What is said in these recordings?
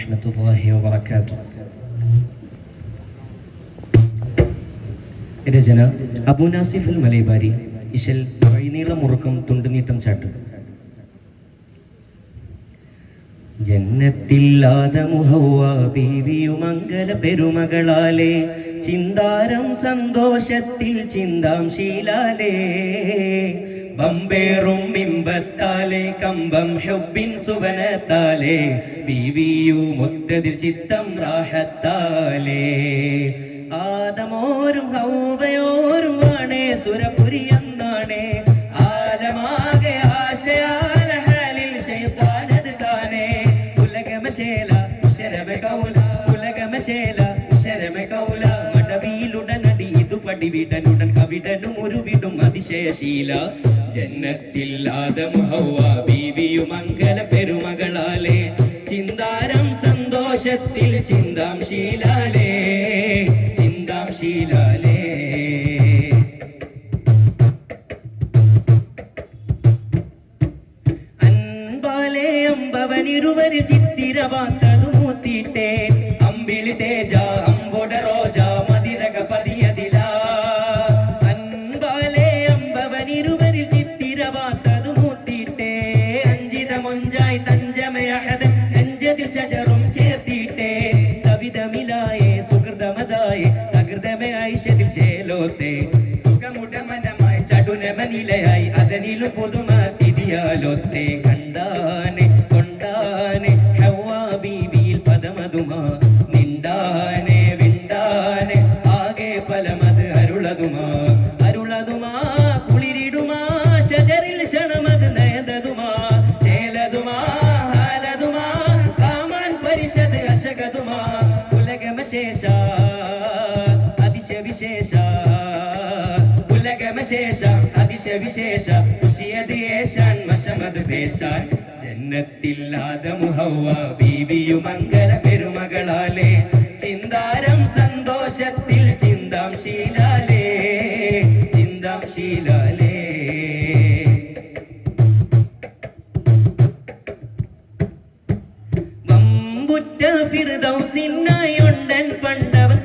ورحمة الله وبركاته രചന അബു നാസിഫ് അൽ മലൈബാരി ഇശൽ വഴിനീളം മുറുക്കം തുണ്ടുനീട്ടം ചാട്ട് ജന്നത്തില്ലാത മുഹവ ബീവിയുമംഗല പെരുമകളാലെ ചിന്താരം സന്തോഷത്തിൽ ചിന്താം ശീലാലേ ബമ്പേറും കമ്പം ചിത്തം റാഹത്താലേ. ആദമോരും ഹൗവയോരും ആണേ സുരപുരി ആശയാല ഹാലിൽ താനേ. ഉലകമശേല ഉശരമ കൗല മംഗല പെരുമകളാലേ. ചിന്താരം സന്തോഷത്തിൽ ചിന്താം ശീലാലേ ചിന്താം ശീലാലേ അൻപാലേ അമ്പവനിരുവരിൽ ചിത്തിരവാത്തതു മൂത്തിട്ടേ അമ്പിളി തേജ സവിതമിലായേ സുഹൃതമതായേ തകൃതമേ ഐഷതിൽ ശേലോത്തെ സുഖമുടമനമായി ചടുനമനിലയായി അതനിലും പുതുമ തിരിയാലോത്തെ. കണ്ടാനെ അതിശവിശേഷ ഉലകമശേഷ അതിശവിശേഷ ഉഷിയത് ഏശാൻ മശമത് പേശാൻ ജന്നത്തില്ലാതെ ചിന്താരം സന്തോഷത്തിൽ ചിന്താം ശീലാലേ ചിന്താം ശീലാലേ ഫിർദൗസിനായുണ്ടൻ പണ്ടവൻ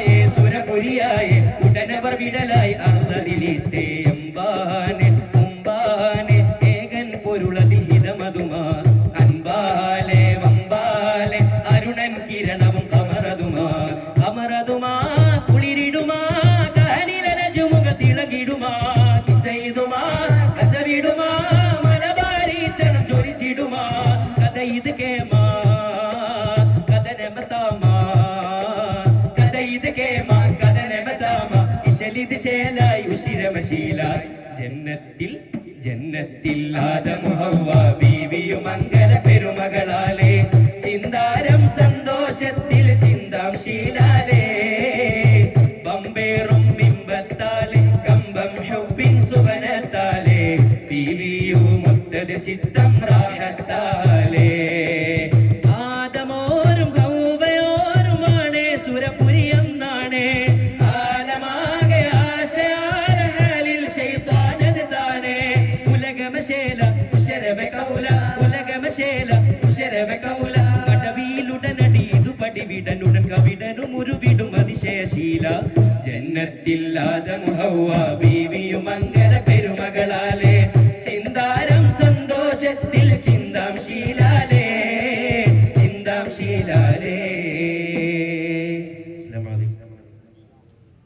മധുനിറവായേ സുരപുരിയായേ ഉടനവർ വിടലായി അർദ്ധതിലിട്ടേ എമ്പാനെ മുമ്പാനെ ഏകൻ പൊരുളതിൽ ഹിതമതുമാ. അൻപാലെ വമ്പാലെ അരുണൻ കിരണവും കമറതുമാ. അമറതുമാ കുളിരിടുമാ കാനിലരജുമുഖ തിളകിടുമാ. കിസയിടുമാ കസവിടുമാ മലബാരീച്ചണം ചൊരിച്ചിടുമാ കഥ ഇത് കേമാ ശേലായി ഉശിരമശീലായി ജന്നത്തിൽ ജന്നത്തില്ലാതെ മുഹവ മംഗല പെരുമകളാലേ. ചിന്താരം സന്തോഷത്തിൽ ചിന്താം ശീലാലേ ബമ്പേറും ബിംബത്താലെ കമ്പം ഹൗബിൻ സുവനത്താലേ. ബീവിയും മുത്തത് ചിത്തം റാഹത്താലേ ഉലകമശേല ഉശരവ കൗല ഉലകമശേല ഉശരവ കൗല. കടവിയിലുടനടി ഇതു പടിവിടനുടൻ കവിടനും ഉരുവിടും അതിശയശീല. ജന്നത്തില്ലാതെ മുഹവ ബീവിയും മംഗല പെരുമകളാലേ. ചിന്താരം സന്തോഷത്തിൽ ചിന്താം ശീലാലേ